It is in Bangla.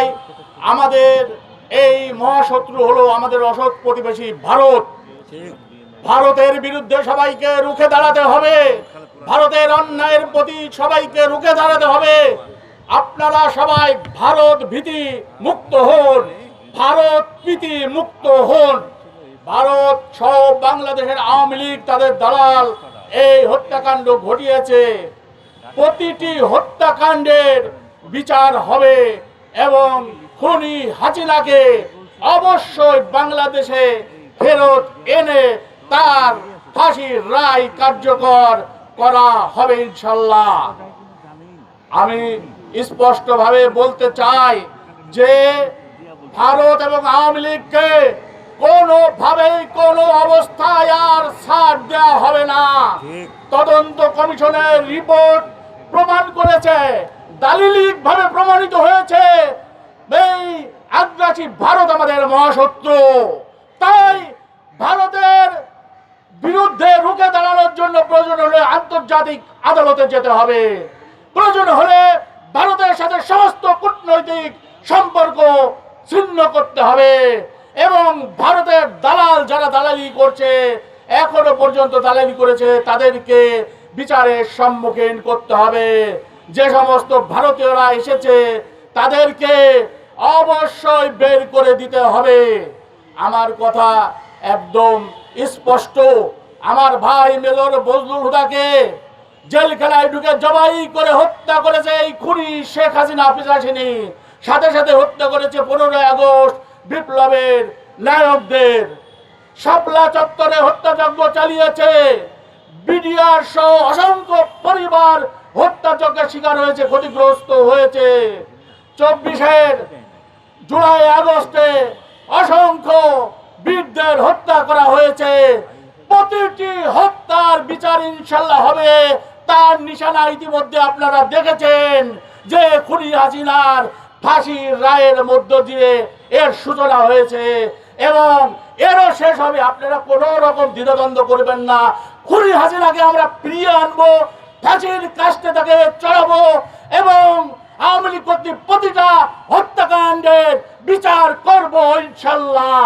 চাই আমাদের এই মহাশত্রু হলো আমাদের অসৎ প্রতিবেশী ভারত। ভারতের বিরুদ্ধে সবাইকে রুখে দাঁড়াতে হবে। ভারতের অন্যায়ের প্রতি সবাইকে রুখে দাঁড়াতে হবে। আপনারা সবাই ভারত ভীতি মুক্ত হন। ভারত প্রীতি মুক্ত হন। ভারত সব বাংলাদেশের আওয়ামী লীগ, তাদের দালাল, এই হত্যাকাণ্ড ঘটিয়েছে। প্রতিটি হত্যাকাণ্ডের বিচার হবে। এবং খুনি হাসিনাকে অবশ্যই বাংলাদেশে ফেরত এনে তার ফাঁসির রায় কার্যকর করা হবে ইনশাল্লাহ। আমি স্পষ্টভাবে বলতে চাই যে ভারত এবং আওয়ামী লীগকে কোনোভাবেই কোনো অবস্থায় আর ছাড় দেওয়া হবে না। তদন্ত কমিশনের রিপোর্ট প্রমাণ করেছে দালিলিক ভাবে প্রমাণিত হয়েছে, এই আগ্রাসী ভারত আমাদের মহাশত্রু। তাই ভারতের বিরুদ্ধে রুখে দাঁড়ানোর জন্য প্রয়োজন হলে আন্তর্জাতিক আদালতে যেতে হবে। প্রয়োজন হলে ভারতের সাথে সমস্ত কূটনৈতিক সম্পর্ক ছিন্ন করতে হবে এবং ভারতের দালাল যারা দালালি করছে, এখনও পর্যন্ত দালালি করেছে, তাদেরকে বিচারের সম্মুখীন করতে হবে। যে সমস্ত ভারতীয়রা এসেছে, তাদেরকে অবশ্যই বের করে দিতে হবে। আমার কথা একদম স্পষ্ট। আমার ভাই মেজর বজলুল হুদাকে জেলখানায় ঢুকে জবাই করে হত্যা করেছে এই খুনি শেখ হাসিনা পিসাসিনী সাথে সাথে হত্যা করেছে পনেরোই আগস্ট বিপ্লবের নায়কদের। শাপলা চত্বরে হত্যাযজ্ঞ চালিয়েছে। বিডিআর সহ অসংখ্য পরিবার শিকার হয়েছে, ক্ষতিগ্রস্ত হয়েছে। চব্বিশের জুলাই, আগস্টে অসংখ্য বীরদের হত্যা করা হয়েছে। প্রতিটি হত্যার বিচার ইনশাল্লাহ হবে। তার নিশানা ইতিমধ্যে আপনারা দেখেছেন যে খুনি হাসিনার ফাঁসির রায়ের মধ্য দিয়ে এর সূচনা হয়েছে এবং এরও শেষ হবে। আপনারা কোনো রকম দ্বিধাদ্বন্দ্ব করবেন না। খুনি হাসিনাকে আমরা ফিরিয়ে আনব। ফাঁসির কাস্টে তাকে চড়াবো এবং আওয়ামী লীগ কর্তৃক প্রতিটা হত্যাকাণ্ডের বিচার করব ইনশাল্লাহ।